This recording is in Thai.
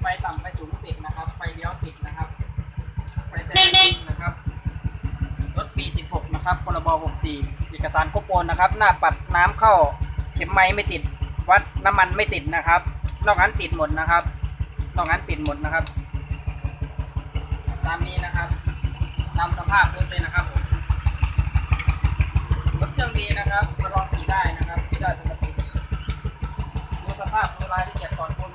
ไฟต่ำไฟสูงติดนะครับ ไฟเลี้ยวติดนะครับ ไฟแดงติดนะครับ รถปี 16 นะครับพรบ64 เอกสารครบโอนนะครับ หน้าปัดน้ำเข้า เข็มไม้ไม่ติด วัดน้ำมันไม่ติดนะครับ นอกนั้นติดหมดนะครับ นอกนั้นติดหมดนะครับ ตามนี้นะครับ ตามสภาพรถเลยนะครับรถเครื่องดีนะครับมาลองขี่ได้นะครับขี่ได้ปกติดูสภาพดูรายละเอียดก่อนโอน